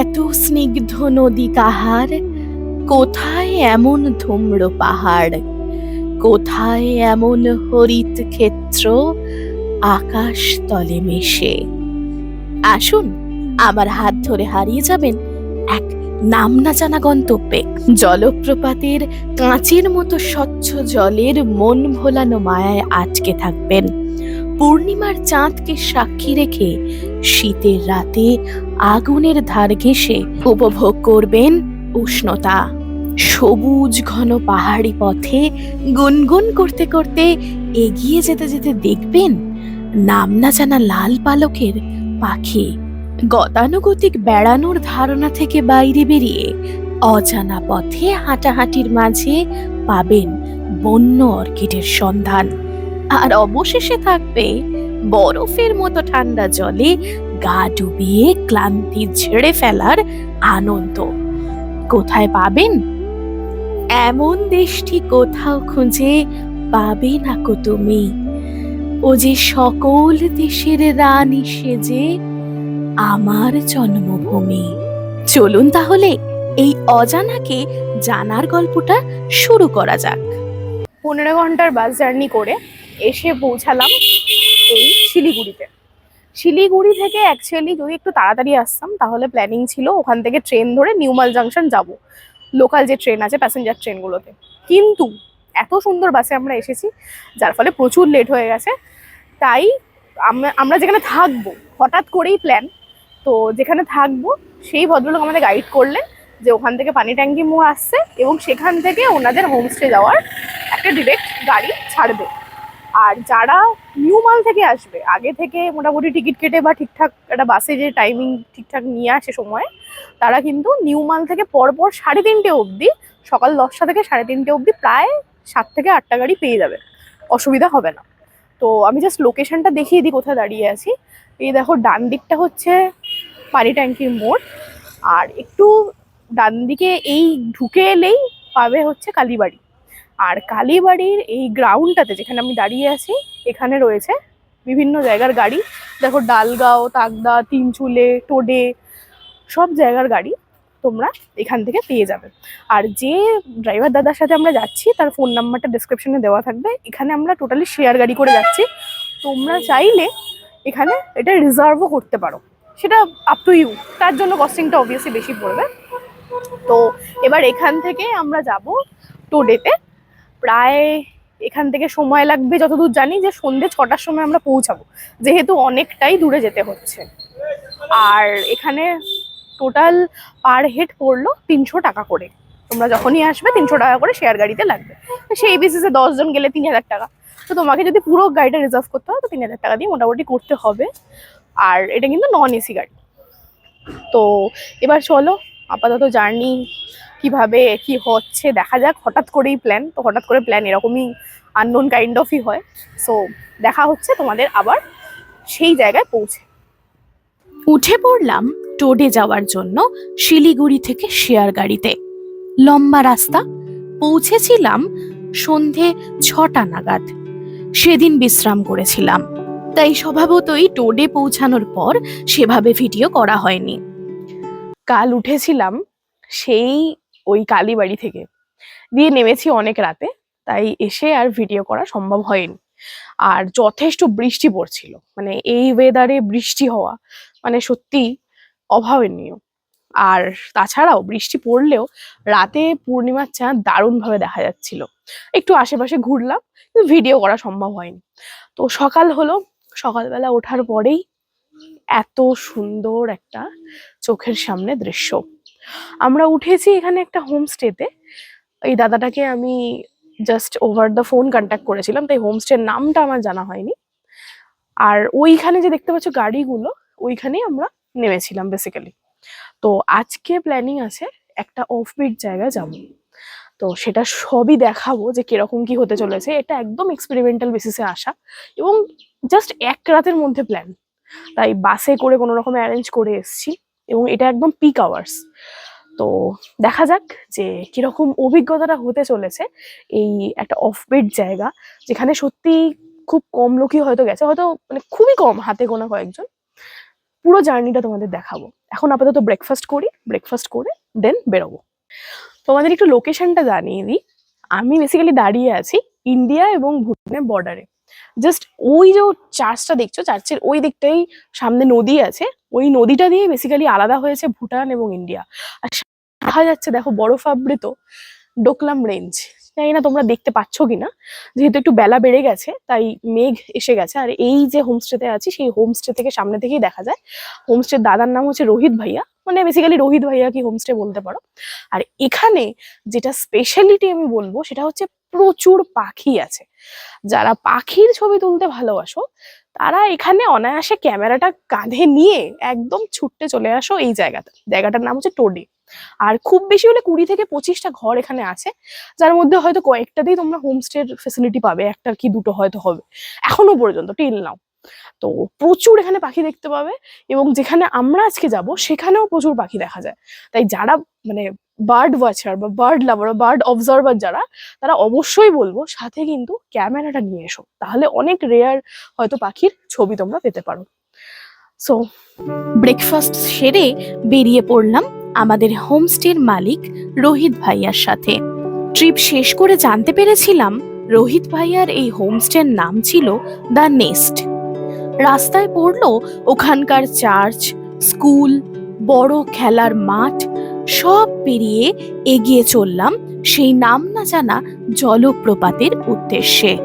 এত স্নিগ্ধ নদী কাহার? কোথায় এমন ধুম্র পাহাড়? কোথায় এমন হরিত ক্ষেত্র? আকাশ তলে মেশে। আসুন, আমার হাত ধরে হারিয়ে যাবেন এক নাম না জানা গন্তব্যে। জলপ্রপাতের কাঁচের মতো স্বচ্ছ জলের মন ভোলানো মায়ায় আটকে থাকবেন। পূর্ণিমার চাঁদকে সাক্ষী রেখে শীতের রাতে আগুনের ধার ঘেঁষে উপভোগ করবেন উষ্ণতা। সবুজ ঘন পাহাড়ি পথে গুনগুন করতে করতে এগিয়ে যেতে যেতে দেখবেন নাম না জানা লাল পালকের পাখি। গতানুগতিক বেড়ানোর ধারণা থেকে বাইরে বেরিয়ে অজানা পথে হাঁটাহাঁটির মাঝে পাবেন বন্য অর্কিডের সন্ধান। আর অবশেষে থাকবে বরফের মতো ঠান্ডা জলে গা ডুবিয়ে ক্লান্তি ঝেড়ে ফেলার আনন্দ। কোথায় পাবেন? এমন দেশটি কোথাও খুঁজে পাবে না কো তুমি। ও যে সকল দেশের রানী সেজে আমার জন্মভূমি। চলুন তাহলে এই অজানাকে জানার গল্পটা শুরু করা যাক। পনেরো ঘণ্টার বাস জার্নি করে এসে পৌঁছালাম এই শিলিগুড়িতে। শিলিগুড়ি থেকে অ্যাকচুয়ালি যদি একটু তাড়াতাড়ি আসতাম, তাহলে প্ল্যানিং ছিল ওখান থেকে ট্রেন ধরে নিউমাল জাংশন যাব। লোকাল যে ট্রেন আছে প্যাসেঞ্জার ট্রেনগুলোতে কিন্তু এত সুন্দর বাসে আমরা এসেছি, যার ফলে প্রচুর লেট হয়ে গেছে। তাই আমরা যেখানে থাকব, হঠাৎ করেই প্ল্যান তো যেখানে থাকব, সেই ভদ্রলোক আমাদের গাইড করলেন যে ওখান থেকে পানি ট্যাঙ্কি মোড় আসছে এবং সেখান থেকে ওনাদের হোমস্টে যাওয়ার একটা ডিরেক্ট গাড়ি ছাড়বে। আর যারা নিউ মাল থেকে আসবে, আগে থেকে মোটামুটি টিকিট কেটে বা ঠিকঠাক একটা বাসে যে টাইমিং ঠিকঠাক নিয়ে আসে সময়, তারা কিন্তু নিউ মাল থেকে পরপর সাড়ে তিনটে অবধি, সকাল দশটা থেকে সাড়ে তিনটে অবধি প্রায় সাত থেকে আটটা গাড়ি পেয়ে যাবে। অসুবিধা হবে না। তো আমি জাস্ট লোকেশনটা দেখিয়ে দিই কোথায় দাঁড়িয়ে আছি। এই দেখো, ডান দিকটা হচ্ছে পানি ট্যাঙ্কির মোড়। আর একটু ডান দিকে এই ঢুকে এলেই পাবে হচ্ছে কালীবাড়ি। আর কালীবাড়ির এই গ্রাউন্ডটাতে যেখানে আমি দাঁড়িয়ে আছি, এখানে রয়েছে বিভিন্ন জায়গার গাড়ি। দেখো ডালগাঁও তাকদা তিনচুলে, টোডে, সব জায়গার গাড়ি তোমরা এখান থেকে পেয়ে যাবে। আর যে ড্রাইভার দাদার সাথে আমরা যাচ্ছি, তার ফোন নাম্বারটা ডিসক্রিপশনে দেওয়া থাকবে। এখানে আমরা টোটালি শেয়ার গাড়ি করে যাচ্ছি। তোমরা চাইলে এখানে এটা রিজার্ভও করতে পারো। সেটা আপ টু ইউ তার জন্য কস্টিংটা অবভিয়াসলি বেশি পড়বে। তো এবার এখান থেকে আমরা যাব টোডেতে। প্রায় এখান থেকে সময় লাগবে, যতদূর জানি যে সন্ধ্যে ছটার সময় আমরা পৌঁছাবো। যেহেতু অনেকটাই দূরে যেতে হচ্ছে। আর এখানে টোটাল পার হেড পড়ল তিনশো টাকা করে। তোমরা যখনই আসবে তিনশো টাকা করে শেয়ার গাড়িতে লাগবে। সেই বেসিসে দশজন গেলে তিন হাজার টাকা। তো তোমাকে যদি পুরো গাড়িটা রিজার্ভ করতে হয়, তো তিন হাজার টাকা দিয়ে মোটামুটি করতে হবে। আর এটা কিন্তু নন এসি গাড়ি। তো এবার চলো, আপাতত জার্নি কীভাবে কি হচ্ছে দেখা যাক হঠাৎ করেই প্ল্যান তো হঠাৎ করে প্ল্যান এরকমই আননোন কাইন্ড অফই হয়। সো দেখা হচ্ছে তোমাদের আবার সেই জায়গায় পৌঁছে। উঠে পড়লাম টোডে যাওয়ার জন্য শিলিগুড়ি থেকে শেয়ার গাড়িতে। লম্বা রাস্তা পৌঁছেছিলাম সন্ধে ছটা নাগাদ। সেদিন বিশ্রাম করেছিলাম। তাই স্বভাবতই টোডে পৌঁছানোর পর সেভাবে ভিডিও করা হয়নি। কাল উঠেছিলাম সেই ওই কালীবাড়ি থেকে। দিয়ে নেমেছি অনেক রাতে, তাই এসে আর ভিডিও করা সম্ভব হয়নি। আর যথেষ্ট বৃষ্টি পড়ছিল মানে এই ওয়েদারে বৃষ্টি হওয়া মানে সত্যি অভাবনীয়। আর তাছাড়াও বৃষ্টি পড়লেও রাতে পূর্ণিমার চাঁদ দারুণভাবে দেখা যাচ্ছিল। একটু আশেপাশে ঘুরলাম, কিন্তু ভিডিও করা সম্ভব হয়নি। তো সকাল হলো, সকালবেলা ওঠার পরেই এত সুন্দর একটা চোখের সামনে দৃশ্য। আমরা উঠেছি এখানে একটা হোমস্টেতে। এই দাদাটাকে আমি just over the phone contact করেছিলাম, তাই হোমস্টের নামটা আমার জানা হয়নি। আর ওইখানে যে দেখতে পাচ্ছ গাড়িগুলো, ওইখানেই আমরা নেমেছিলাম বেসিক্যালি তো আজকে প্ল্যানিং আছে একটা অফবিট জায়গা যাব। তো সেটা সবই দেখাবো যে কীরকম কি হতে চলেছে। এটা একদম এক্সপেরিমেন্টাল বেসিসে আসা এবং জাস্ট এক রাতের মধ্যে প্ল্যান তাই বাসে করে কোনো রকম অ্যারেঞ্জ করে এসেছি। এবং এটা একদম পিক আওয়ার্স তো দেখা যাক যে কীরকম অভিজ্ঞতাটা হতে চলেছে এই একটা অফবিট জায়গা, যেখানে সত্যি খুব কম লোকই হয়তো গেছে, হয়তো মানে খুবই কম হাতে গোনা কয়েকজন। পুরো জার্নিটা তোমাদের দেখাবো। এখন আপাতত ব্রেকফাস্ট করি ব্রেকফাস্ট করে দেন বেরোবো। তোমাদের একটু লোকেশনটা জানিয়ে দিই। আমি বেসিক্যালি দাঁড়িয়ে আছি ইন্ডিয়া এবং ভুটানের বর্ডারে জাস্ট ওই যে চার্চটা দেখছ চার্চের ওই দিকটাই সামনে নদী আছে, ওই নদীটা দিয়ে বেসিক্যালি আলাদা হয়েছে ভুটান এবং ইন্ডিয়া। আর দেখা যাচ্ছে, দেখো বরফাবৃত ডোকলাম রেঞ্জ। জানি না তোমরা দেখতে পাচ্ছ কিনা, যেহেতু একটু বেলা বেড়ে গেছে, তাই মেঘ এসে গেছে। আর এই যে হোমস্টেতে আছি, সেই হোমস্টে থেকে সামনে থেকেই দেখা যায়। হোমস্টের দাদার নাম হচ্ছে রোহিত ভাইয়া। মানে বেসিক্যালি রোহিত ভাইয়া কি হোমস্টে বলতে পারো। আর এখানে যেটা স্পেশালিটি আমি বলব, সেটা হচ্ছে প্রচুর পাখি আছে। যারা পাখির ছবি তুলতে ভালোবাসো, তারা এখানে অনায়াসে ক্যামেরাটা কাঁধে নিয়ে একদম ছুটতে চলে আসো এই জায়গাটা। জায়গাটার নাম হচ্ছে টোডে। আর খুব বেশি হলে কুড়ি থেকে পঁচিশটা ঘর এখানে আছে, যার মধ্যে হয়তো কয়েকটাতেই তোমরা হোমস্টের ফেসিলিটি পাবে, একটা কি দুটো হয়তো হবে। এখনও পর্যন্ত টিল নাও তো প্রচুর এখানে পাখি দেখতে পাবে এবং যেখানে আমরা আজকে যাব, সেখানেও প্রচুর পাখি দেখা যায়। তাই যারা মানে বার্ড ওয়াচার বা বার্ড লাভার বা বার্ড অবজারভার যারা, তারা অবশ্যই বলব সাথে কিন্তু ক্যামেরাটা নিয়ে এসো। তাহলে অনেক রেয়ার হয়তো পাখির ছবি তোমরা পেতে পারো। সো ব্রেকফাস্ট সেরে বেরিয়ে পড়লাম আমাদের হোমস্টের মালিক রোহিত ভাইয়ার সাথে। ট্রিপ শেষ করে জানতে পেরেছিলাম রোহিত ভাইয়ার এই হোমস্টের নাম ছিল দ্য নেস্ট রাস্তায় পড়ল ওখানকার চার্চ স্কুল বড় খেলার মাঠ সব পেরিয়ে এগিয়ে চললাম সেই নাম না জানা জলপ্রপাতের উদ্দেশ্যে।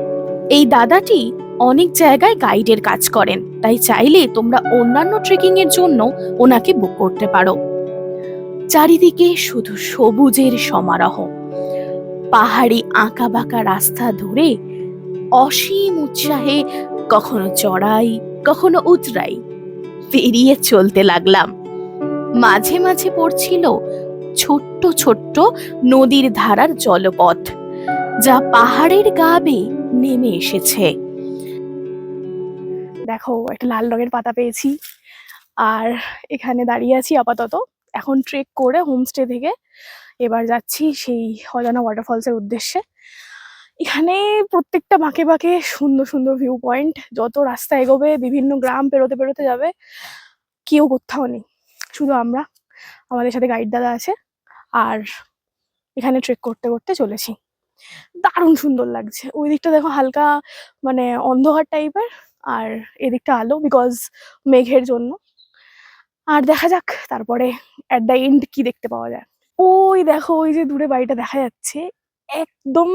এই দাদাটি অনেক জায়গায় গাইডের কাজ করেন, তাই চাইলে তোমরা অন্যান্য ট্রেকিং এর জন্য ওনাকে বুক করতে পারো। চারিদিকে শুধু সবুজের সমারোহ। পাহাড়ি আঁকা বাঁকা রাস্তা ধরে অসীম উৎসাহে কখনো চড়াই, কখনো উতরাই, পেরিয়ে চলতে লাগলাম। মাঝে মাঝে পড়ছিল ছোট্ট ছোট্ট নদীর ধারার জলপথ, যা পাহাড়ের গা নেমে এসেছে। দেখো, একটা লাল রঙের পাতা পেয়েছি। আর এখানে দাঁড়িয়ে আছি আপাতত। এখন ট্রেক করে হোমস্টে থেকে এবার যাচ্ছি সেই অজানা ওয়াটারফলসের উদ্দেশ্যে। এখানে প্রত্যেকটা বাঁকে বাঁকে সুন্দর সুন্দর ভিউ পয়েন্ট যত রাস্তা এগোবে, বিভিন্ন গ্রাম পেরোতে পেরোতে যাবে, কেউ কোথাও নেই, শুধু আমরা। আমাদের সাথে গাইড দাদা আছে। আর এখানে ট্রেক করতে করতে চলেছি। দারুণ সুন্দর লাগছে। ওই দিকটা দেখো হালকা মানে অন্ধকার টাইপের আর এদিকটা আলো বিকজ মেঘের জন্য। আর দেখা যাক তারপরে অ্যাট দ্য এন্ড কি দেখতে পাওয়া যায়। ওই দেখো, ওই যে দূরে বাড়িটা দেখা যাচ্ছে। একদম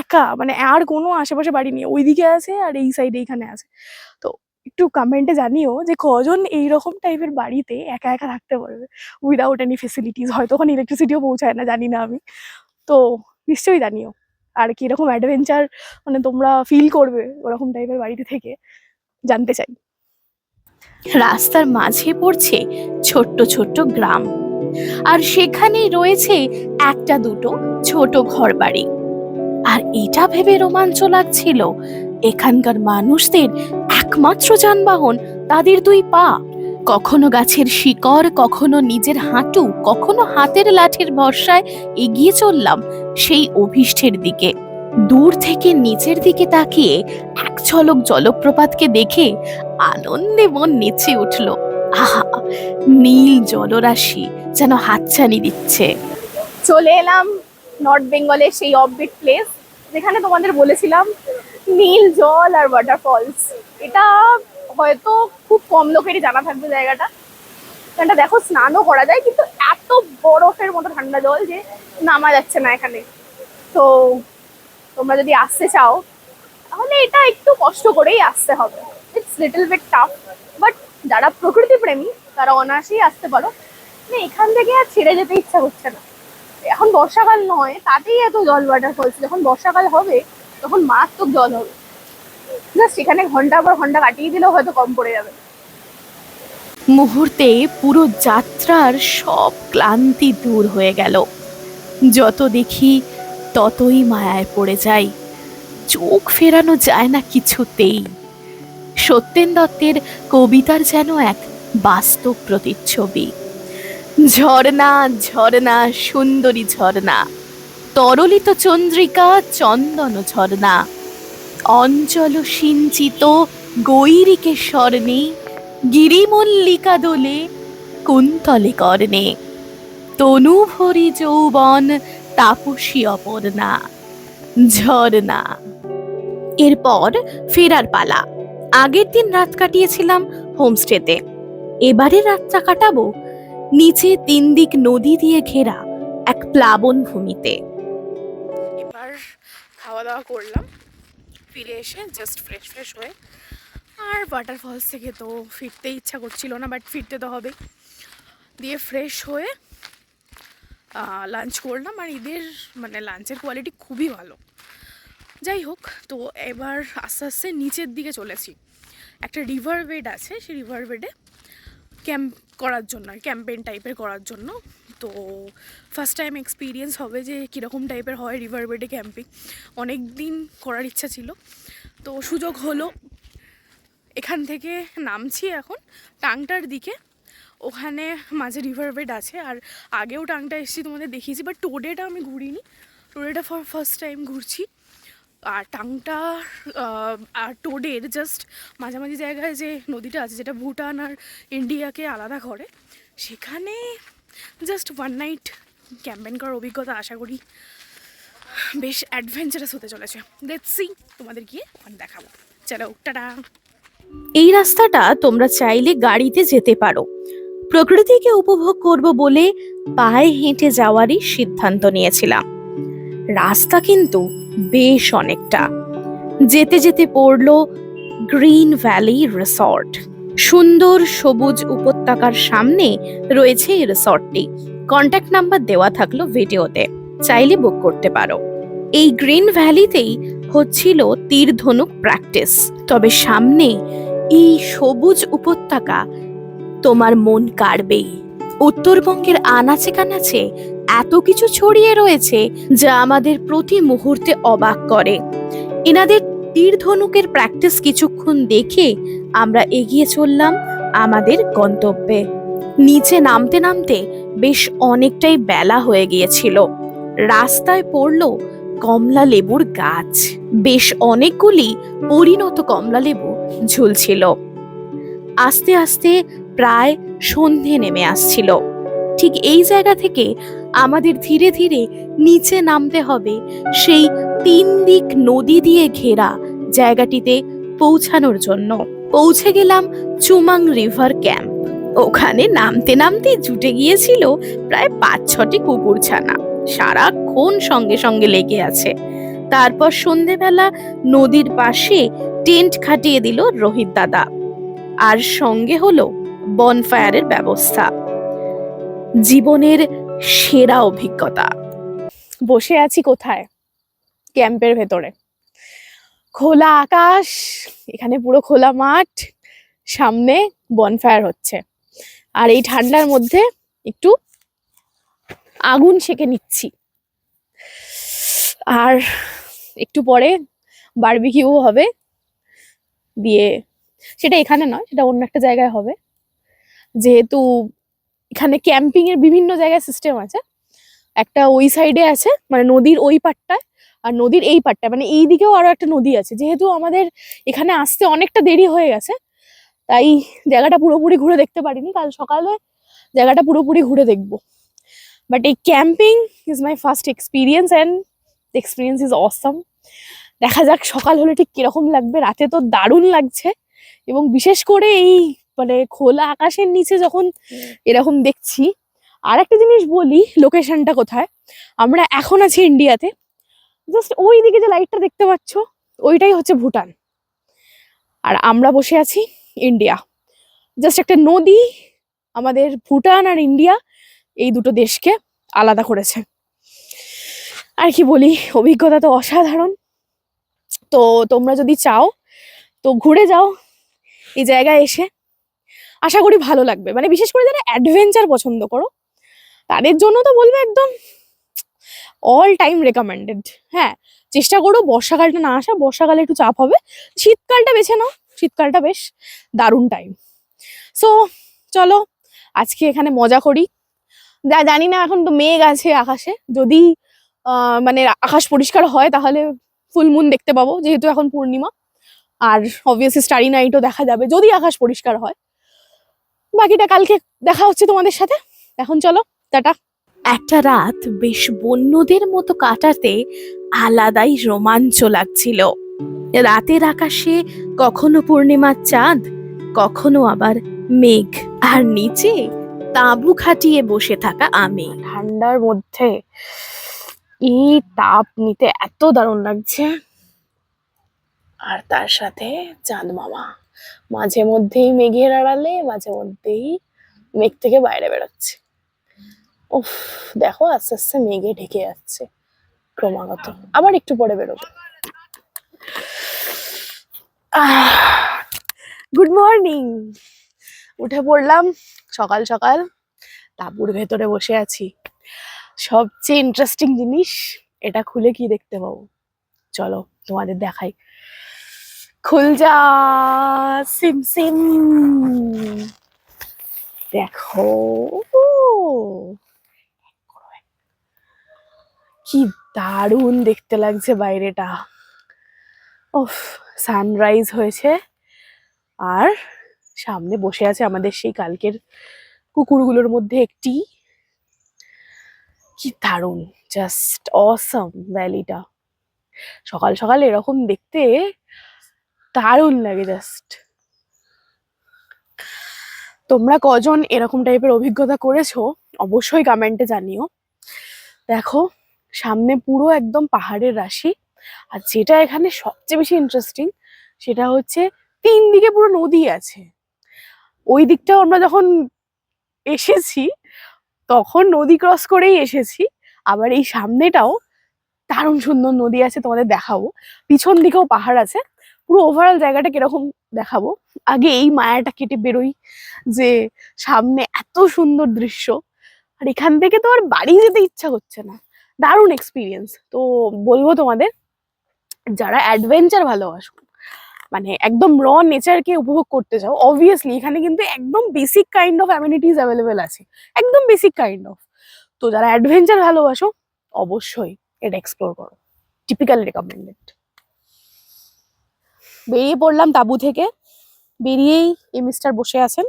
একা মানে আর কোনো আশেপাশে বাড়ি নেই। ওইদিকে আছে আর এই সাইডে এইখানে আছে। তো একটু কমেন্টে জানিও যে কজন এইরকম টাইপের বাড়িতে একা একা থাকতে পারবে? উইদাউট এনি ফেসিলিটিস হয়তো ওখানে ইলেকট্রিসিটিও পৌঁছায় না, জানি না আমি। তো নিশ্চয়ই জানিও। আর কীরকম অ্যাডভেঞ্চার মানে তোমরা ফিল করবে ওরকম টাইপের বাড়িতে থেকে, জানতে চাই। রাস্তার মাঝে পড়ছে ছোট্ট ছোট্ট গ্রাম। আর সেখানেই রয়েছে একটা দুটো ছোট ঘরবাড়ি। আর এটা ভেবে রোমাঞ্চ লাগছিল। এখানকার মানুষদের একমাত্র যানবাহন, তাদের দুই পা। কখনো গাছের শিকড়, কখনো নিজের হাঁটু, কখনো হাতের লাঠির ভরসায় এগিয়ে চললাম সেই অভিষ্টের দিকে। দূর থেকে নিচের দিকে তাকিয়ে এক ঝলক জলপ্রপাতকে দেখে আনন্দে মন নেচে উঠল। আহা, নীল জলরাশি যেন হাতছানি দিচ্ছে। চলে এলাম নর্থ বেঙ্গলের সেই অফবিট প্লেস যেখানে তোমাদের বলেছিলাম নীল জল আর ওয়াটারফলস এটা হয়তো খুব কম লোকেরই জানা থাকবে জায়গাটা। এটা দেখো, স্নানও করা যায়, কিন্তু এত বরফের মতো ঠান্ডা জল যে নামা যাচ্ছে না এখানে। তো তোমরা যদি আসতে চাও, তাহলে এটা একটু কষ্ট করেই আসতে হবে। It's little bit tough but যারা প্রকৃতি প্রেমী তারা অনায়াসেই আসতে পারো। মানে এখান থেকে আর ছেড়ে যেতে ইচ্ছা করছে না। এখন বর্ষাকাল নয়, তাতেই এত জল ওয়াটারফলস যখন বর্ষাকাল হবে তখন মারাত্মক জল হবে। জাস্ট এখানে ঘণ্টা পর ঘণ্টা কাটিয়ে দিলেও হয়তো কম পড়ে যাবে। মুহূর্তে পুরো যাত্রার সব ক্লান্তি দূর হয়ে গেল। যত দেখি ততই মায়ায় পড়ে যাই। চোখ ফেরানো যায় না কিছুতেই। সত্যেন দত্তের কবিতার যেন এক বাস্তব প্রতিচ্ছবি। ঝর্ণা ঝর্ণা, সুন্দরী ঝর্ণা। তরলিত চন্দ্রিকা চন্দন ঝর্ণা। অঞ্চল সিঞ্চিত গৈরিকে স্বর্ণে গিরিমল্লিকা দোলে কুন্তলে কর্ণে তনু ভরি যৌবন তাপসী অপর্ণা। ঝর্ণা। এরপর ফেরার পালা। আগের দিন রাত কাটিয়েছিলাম হোমস্টেতে। এবারে রাতটা কাটাবো। নিচে তিন দিক নদী দিয়ে ঘেরা এক প্লাবন ভূমিতে খাওয়া দাওয়া করলাম। ফিরে এসে জাস্ট ফ্রেশ ফ্রেশ হয়ে আর ওয়াটারফলস থেকে তো ফিরতে ইচ্ছা করছিল না বাট ফিরতে তো হবে দিয়ে ফ্রেশ হয়ে লাঞ্চ করলাম আর এদের মানে লাঞ্চের কোয়ালিটি খুবই ভালো। যাই হোক, তো এবার আস্তে আস্তে নিচের দিকে চলেছি। একটা রিভার বেড আছে, সেই রিভার বেডে ক্যাম্প করার জন্য ক্যাম্পেন টাইপের করার জন্য। তো ফার্স্ট টাইম এক্সপিরিয়েন্স হবে যে কীরকম টাইপের হয় রিভার বেডে ক্যাম্পিং অনেক দিন করার ইচ্ছা ছিল। তো সুযোগ হলো, এখান থেকে নামছি এখন টাংটার দিকে। ওখানে মাঝে রিভার বেড আছে আর আগেও টাংটা এসেছি তোমাদের দেখিয়েছি বাট টোডেটা আমি ঘুরিনি। টোডেটা ফর ফার্স্ট টাইম ঘুরছি। আর টাংটা আর টোডের জাস্ট মাঝামাঝি জায়গায় যে নদীটা আছে, যেটা ভুটান আর ইন্ডিয়াকে আলাদা করে, সেখানে জাস্ট ওয়ান নাইট ক্যাম্পেন করার অভিজ্ঞতা আশা করি বেশ অ্যাডভেঞ্চারাস হতে চলেছে। লেটস সি তোমাদের গিয়ে ওখানে দেখাবো। চলো, টাটা। এই রাস্তাটা তোমরা চাইলে গাড়িতে যেতে পারো। প্রকৃতিকে উপভোগ করব বলে পায়ে হেঁটে যাওয়ারই সিদ্ধান্ত নিয়েছিলাম। রাস্তা কিন্তু বেশ অনেকটা। যেতে যেতে পড়ল গ্রিন ভ্যালি রিসর্ট। সুন্দর সবুজ উপত্যকার সামনে রয়েছে এই রিসর্টটি। কন্ট্যাক্ট নাম্বার দেওয়া থাকল ভিডিওতে। চাইলে বুক করতে পারো। এই গ্রিন ভ্যালিতেই হচ্ছিল তীর ধনুক প্র্যাকটিস তবে সামনে এই সবুজ উপত্যকা তোমার মন কাড়বেই। উত্তরবঙ্গের আনাচে কানাচে এত কিছু ছড়িয়ে রয়েছে যা আমাদের প্রতি মুহূর্তে অবাক করে। এনাদের তীর ধনুকের প্র্যাকটিস কিছুক্ষণ দেখে আমরা এগিয়ে চললাম। আমাদের গন্তব্যে। নিচে নামতে নামতে বেশ অনেকটাই বেলা হয়ে গিয়েছিল। রাস্তায় পড়ল কমলা লেবুর গাছ। বেশ অনেকগুলি পরিণত কমলা লেবু ঝুলছিল। আস্তে আস্তে প্রায় সন্ধে নেমে আসছিল। ঠিক এই জায়গা থেকে আমাদের ধীরে ধীরে নিচে নামতে হবে সেই তিন দিক নদী দিয়ে ঘেরা জায়গাটিতে পৌঁছানোর জন্য। পৌঁছে গেলাম চুমাং রিভার ক্যাম্প। ওখানে নামতে নামতে জুটে গিয়েছিল প্রায় পাঁচ ছটি কুকুর কুকুরছানা। সারাক্ষণ সঙ্গে সঙ্গে লেগে আছে। তারপর সন্ধেবেলা নদীর পাশে টেন্ট খাটিয়ে দিল রোহিত দাদা। আর সঙ্গে হলো বনফায়ারের ব্যবস্থা। জীবনের সেরা অভিজ্ঞতা। বসে আছি কোথায়? ক্যাম্পের ভেতরে। খোলা আকাশ, এখানে পুরো খোলা মাঠ, সামনে বনফায়ার হচ্ছে। আর এই ঠান্ডার মধ্যে একটু আগুন সেকে নিচ্ছি। আর একটু পরে বারবিকিউ হবে। দিয়ে সেটা এখানে নয়, সেটা অন্য একটা জায়গায় হবে। যেহেতু এখানে ক্যাম্পিং এর বিভিন্ন জায়গায় সিস্টেম আছে। একটা ওই সাইডে আছে মানে নদীর ওই পাটটায় আর নদীর এই পাটটায় মানে এই দিকেও আরও একটা নদী আছে। যেহেতু আমাদের এখানে আসতে অনেকটা দেরি হয়ে গেছে তাই জায়গাটা পুরোপুরি ঘুরে দেখতে পারিনি। কাল সকালে জায়গাটা পুরোপুরি ঘুরে দেখব। বাট এই camping is my first experience and experience is awesome দেখা যাক সকাল হলে ঠিক কীরকম লাগবে। রাতে তো দারুণ লাগছে এবং বিশেষ করে এই মানে খোলা আকাশের নিচে যখন এরকম দেখছি আর একটা জিনিস বলি লোকেশনটা কোথায়? আমরা এখন আছি ইন্ডিয়াতে জাস্ট ওই দিকে যে লাইটটা দেখতে পাচ্ছ, ওইটাই হচ্ছে ভুটান। আর আমরা বসে আছি ইন্ডিয়া জাস্ট একটা নদী, আমাদের ভুটান আর ইন্ডিয়া এই দুটো দেশকে আলাদা করেছে। আর কি বলি, অভিজ্ঞতা তো অসাধারণ। তো তোমরা যদি চাও, তো ঘুরে যাও এই জায়গায় এসে। আশা করি ভালো লাগবে। মানে বিশেষ করে যারা অ্যাডভেঞ্চার পছন্দ করো, তাদের জন্য তো বলব একদম অল টাইম রেকমেন্ডেড হ্যাঁ চেষ্টা করো, বর্ষাকালটা না আসা, বর্ষাকালে একটু চাপ হবে। শীতকালটা বেছে নাও, শীতকালটা বেশ দারুণ টাইম সো চলো, আজকে এখানে মজা করি। যা, জানি না, এখন তো মেঘ আছে আকাশে। যদি মানে আকাশ পরিষ্কার হয়, তাহলে ফুল মুন দেখতে পাবো, যেহেতু এখন পূর্ণিমা। আর অবভিয়াসলি স্টারি নাইটও দেখা যাবে, যদি আকাশ পরিষ্কার হয়। বাকিটা কালকে দেখা হচ্ছে তোমাদের সাথে। এখন চলো, টাটা। একটা রাত বেশ বন্যদের মতো কাটাতে আলাদাই রোমাঞ্চ লাগছিল। রাতের আকাশে কখনো পূর্ণিমার চাঁদ, কখনো আবার মেঘ। আর নিচে তাঁবু খাটিয়ে বসে থাকা আমি। ঠান্ডার মধ্যে এই তাপ নিতে এত দারুণ লাগছে। আর তার সাথে চাঁদ মামা। মাঝে মধ্যেই মেঘের আড়ালে, মাঝে মধ্যেই মেঘ থেকে বাইরে বেরোচ্ছে। উফ, দেখো আস্তে আস্তে মেঘে ঢেকে যাচ্ছে ক্রমাগত। আবার একটু পরে বেরোবে। গুড মর্নিং উঠে পড়লাম সকাল সকাল, তাঁবুর ভেতরে বসে আছি। সবচেয়ে ইন্টারেস্টিং জিনিস, এটা খুলে কি দেখতে পাবো? চলো, তোমাদের দেখাই। খুল যা, সিম সিম। দেখো কি দারুণ দেখতে লাগছে বাইরেটা। ওফ সানরাইজ হয়েছে। আর সামনে বসে আছে আমাদের সেই কালকের কুকুরগুলোর মধ্যে একটি। কি দারুণ জাস্ট অসম ভ্যালিটা সকাল সকাল এরকম দেখতে দারুণ লাগে জাস্ট তোমরা কজন এরকম টাইপের অভিজ্ঞতা করেছ, অবশ্যই কমেন্টে জানিও। দেখো সামনে পুরো একদম পাহাড়ের রাশি। আর যেটা এখানে সবচেয়ে বেশি ইন্টারেস্টিং সেটা হচ্ছে তিন দিকে পুরো নদী আছে। ওই দিকটাও আমরা যখন এসেছি, তখন নদী ক্রস করেই এসেছি। আবার এই সামনেটাও দারুণ সুন্দর নদী আছে তোমাদের দেখাবো। পিছন দিকেও পাহাড় আছে। পুরো ওভারঅল জায়গাটা কীরকম দেখাবো। আগে এই মায়াটা কেটে বেরোই যে সামনে এত সুন্দর দৃশ্য। আর এখান থেকে তো আর বাড়ি যেতে ইচ্ছা করছে না। দারুণ এক্সপিরিয়েন্স তো বলব তোমাদের, যারা অ্যাডভেঞ্চার ভালোবাসো মানে একদম র নেচারকে উপভোগ করতে চাও অবভিয়াসলি এখানে কিন্তু একদম basic kind of amenities available আছে। একদম বেসিক কাইন্ড অফ তো যারা অ্যাডভেঞ্চার ভালোবাসো, অবশ্যই এটা এক্সপ্লোর করো। টিপিক্যালি রেকমেন্ডেড বেরিয়ে পড়লাম তাবু থেকে। বেরিয়েই এই মিস্টার বসে আছেন।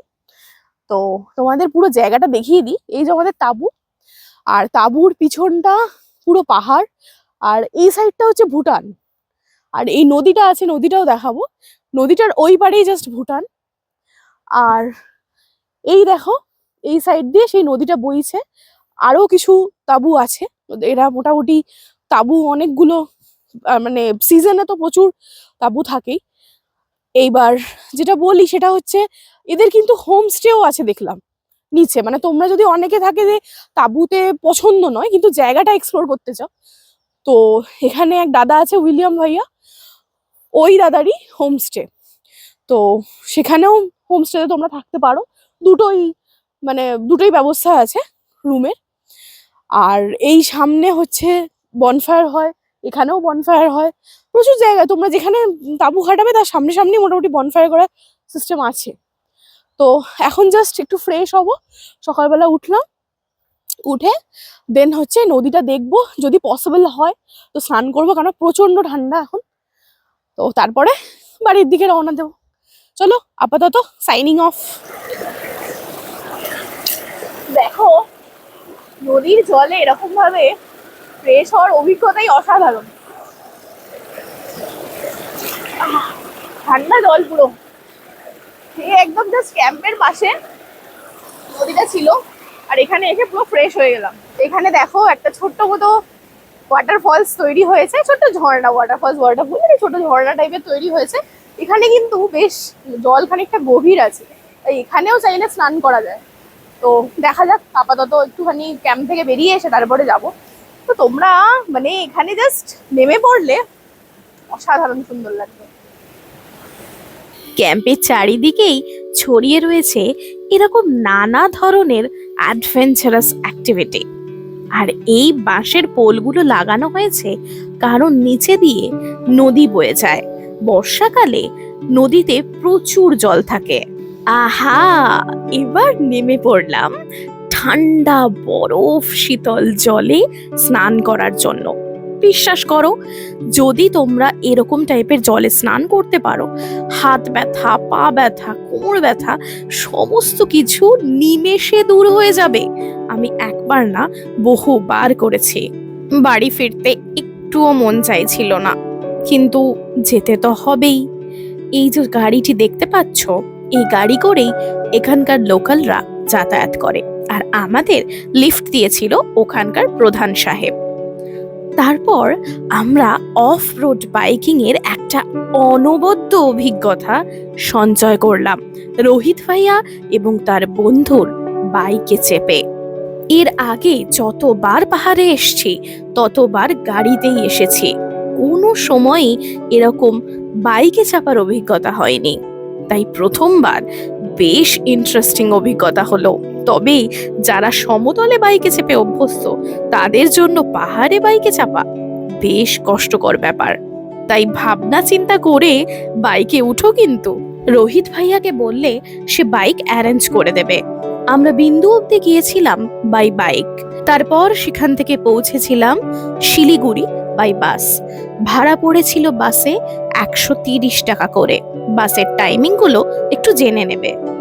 তো তোমাদের পুরো জায়গাটা দেখিয়ে দিই। এই যে আমাদের তাঁবু আর তাঁবুর পিছনটা পুরো পাহাড়, আর এই সাইডটা হচ্ছে ভুটান। আর এই নদীটা আছে, নদীটাও দেখাবো। নদীটার ওই পারেই জাস্ট ভুটান। আর এই দেখো, এই সাইড দিয়ে সেই নদীটা বইছে। আরও কিছু তাঁবু আছে। এরা মোটামুটি তাঁবু অনেকগুলো মানে সিজনে তো প্রচুর তাঁবু থাকেই। এইবার যেটা বলি সেটা হচ্ছে, এদের কিন্তু হোমস্টেও আছে দেখলাম। নিচে মানে তোমরা যদি অনেকে থাকে যে তাঁবুতে পছন্দ নয়, কিন্তু জায়গাটা এক্সপ্লোর করতে চাও। তো এখানে এক দাদা আছে, উইলিয়াম ভাইয়া। ওই দাদারই হোমস্টে তো সেখানেও হোমস্টেতে তোমরা থাকতে পারো। দুটোই মানে দুটোই ব্যবস্থা আছে রুমের। আর এই সামনে হচ্ছে বনফায়ার হয়, এখানেও বনফায়ার হয়। প্রচুর জায়গায়, তোমরা যেখানে তাঁবু খাটাবে তার সামনে সামনে মোটামুটি বনফায়ার করার সিস্টেম আছে। তো এখন জাস্ট একটু ফ্রেশ হব। সকালবেলা উঠলাম, উঠে দেন হচ্ছে নদীটা দেখব, যদি পসিবল হয় তো স্নান করব কারণ প্রচণ্ড ঠান্ডা এখন। তো তারপরে বাড়ির দিকে রওনা দেবো। চলো, আপাতত সাইনিং অফ দেখো, নদীর জলে এরকম ভাবে ফ্রেশ হওয়ার অভিজ্ঞতাই অসাধারণ। ঠান্ডা জল পুরো। একদম জাস্ট ক্যাম্পের পাশে নদীটা ছিল, আর এখানে এসে পুরো ফ্রেশ হয়ে গেলাম। এখানে দেখো একটা ছোট্ট মতো ওয়াটারফলস তৈরি হয়েছে, ছোট্ট ঝর্ণা ওয়াটারফলস ওয়াটারফল মানে ছোট ঝর্ণা টাইপের তৈরি হয়েছে। এখানে কিন্তু বেশ জল খানিকটা গভীর আছে, তাই এখানেও চাইলে স্নান করা যায়। তো দেখা যাক, আপাতত একটুখানি ক্যাম্প থেকে বেরিয়ে এসে তারপরে যাব। তো তোমরা মানে এখানে জাস্ট নেমে পড়লে অসাধারণ সুন্দর লাগবে। ক্যাম্পের চারিদিকেই ছড়িয়ে রয়েছে এরকম নানা ধরনের অ্যাডভেঞ্চারাস অ্যাক্টিভিটি আর এই বাঁশের পোলগুলো লাগানো হয়েছে কারণ নিচে দিয়ে নদী বয়ে যায়। বর্ষাকালে নদীতে প্রচুর জল থাকে। আহা! এবার নেমে পড়লাম ঠান্ডা বরফ শীতল জলে স্নান করার জন্য। বিশ্বাস করো, যদি তোমরা এরকম টাইপের জলে স্নান করতে পারো, হাত ব্যথা, পা ব্যথা, কোমর ব্যথা, সমস্ত কিছু নিমেষে দূর হয়ে যাবে। আমি একবার না, বহুবার করেছি। বাড়ি ফিরতে একটুও মন চাইছিল না। কিন্তু যেতে তো হবেই। এই যে গাড়িটি দেখতে পাচ্ছ, এই গাড়ি করেই এখানকার লোকালরা যাতায়াত করে। আর আমাদের লিফট দিয়েছিল ওখানকার প্রধান সাহেব। তারপর আমরা অফ রোড বাইকিং এর একটা অনবদ্য অভিজ্ঞতা সঞ্চয় করলাম। রোহিত ভাইয়া এবং তার বন্ধুর বাইকে চেপে। এর আগে যতবার পাহাড়ে এসছি, ততবার গাড়িতেই এসেছি। কোনো সময়ই এরকম বাইকে চাপার অভিজ্ঞতা হয়নি। তাই প্রথমবার বেশ ইন্টারেস্টিং অভিজ্ঞতা হলো। তবে যারা সমতলে বাইকে চেপে অভ্যস্ত, তাদের জন্য পাহাড়ে বাইকে চাপা বেশ কষ্টকর ব্যাপার। তাই ভাবনা চিন্তা করে বাইকে উঠো কিন্তু। রোহিত ভাইয়াকে বললে সে বাইক অ্যারেঞ্জ করে দেবে। আমরা বিন্দু অব্দি গিয়েছিলাম বাই বাইক তারপর সেখান থেকে পৌঁছেছিলাম শিলিগুড়ি বাই বাস ভাড়া পড়েছিল বাসে একশো টাকা করে। বাসের টাইমিংগুলো একটু জেনে নেবে।